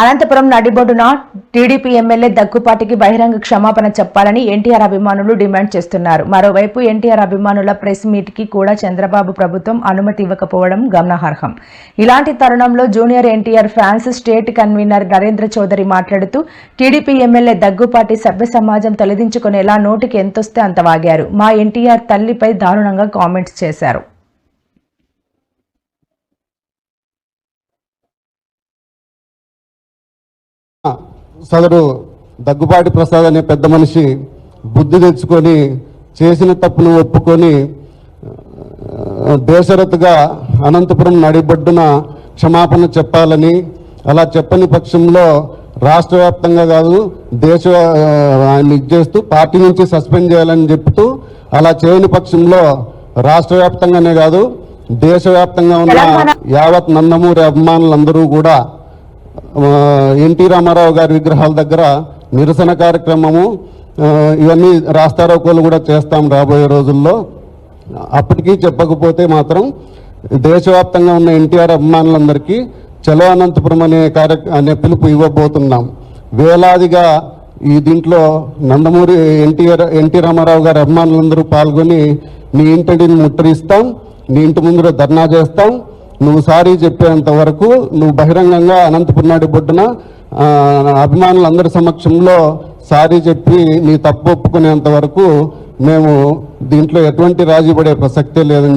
అనంతపురం నడిబొడ్డున TDP MLA దగ్గుపాటికి బహిరంగ క్షమాపణ చెప్పాలని ఎన్టీఆర్ అభిమానులు డిమాండ్ చేస్తున్నారు. మరోవైపు ఎన్టీఆర్ అభిమానుల ప్రెస్ మీట్కి కూడా చంద్రబాబు ప్రభుత్వం అనుమతి ఇవ్వకపోవడం గమనార్హం. ఇలాంటి తరుణంలో junior NTR fans state convener Narendra Chowdary మాట్లాడుతూ టీడీపీ ఎమ్మెల్యే దగ్గుపాటి సభ్య సమాజం తొలగించుకునేలా నోటికి ఎంతొస్తే అంత వాగారు. మా ఎన్టీఆర్ తల్లిపై దారుణంగా కామెంట్స్ చేశారు. సదరు దగ్గుబాటి ప్రసాద్ అనే పెద్ద మనిషి బుద్ధి తెచ్చుకొని చేసిన తప్పును ఒప్పుకొని బేషరతుగా అనంతపురం నడిబొడ్డున క్షమాపణ చెప్పాలని అలా చెప్పని పక్షంలో రాష్ట్ర వ్యాప్తంగా కాదు దేశ ఆయన ఇచ్చేస్తూ పార్టీ నుంచి సస్పెండ్ చేయాలని చెప్తూ అలా చేయని పక్షంలో రాష్ట్ర వ్యాప్తంగానే కాదు దేశవ్యాప్తంగా ఉన్న యావత్ నందమూరి అభిమానులందరూ కూడా ఎన్టీ రామారావు గారి విగ్రహాల దగ్గర నిరసన కార్యక్రమము ఇవన్నీ రాస్తారోకోలు కూడా చేస్తాం రాబోయే రోజుల్లో. అప్పటికీ చెప్పకపోతే మాత్రం దేశవ్యాప్తంగా ఉన్న ఎన్టీఆర్ అభిమానులందరికీ చలో అనంతపురం అనే కార్య అనే పిలుపు ఇవ్వబోతున్నాం. వేలాదిగా ఈ దీంట్లో నందమూరి ఎన్టీఆర్ ఎన్టీ రామారావు గారి అభిమానులందరూ పాల్గొని నీ ఇంటిని ముట్టరిస్తాం నీ ఇంటి ముందర ధర్నా చేస్తాం నువ్వు సారీ చెప్పేంత వరకు నువ్వు బహిరంగంగా అనంతపురం నాటి బొడ్డున అభిమానులందరి సమక్షంలో సారీ చెప్పి నీ తప్పు ఒప్పుకునేంత వరకు మేము దీంట్లో ఎటువంటి రాజీ పడే ప్రసక్తే లేదని చెప్పి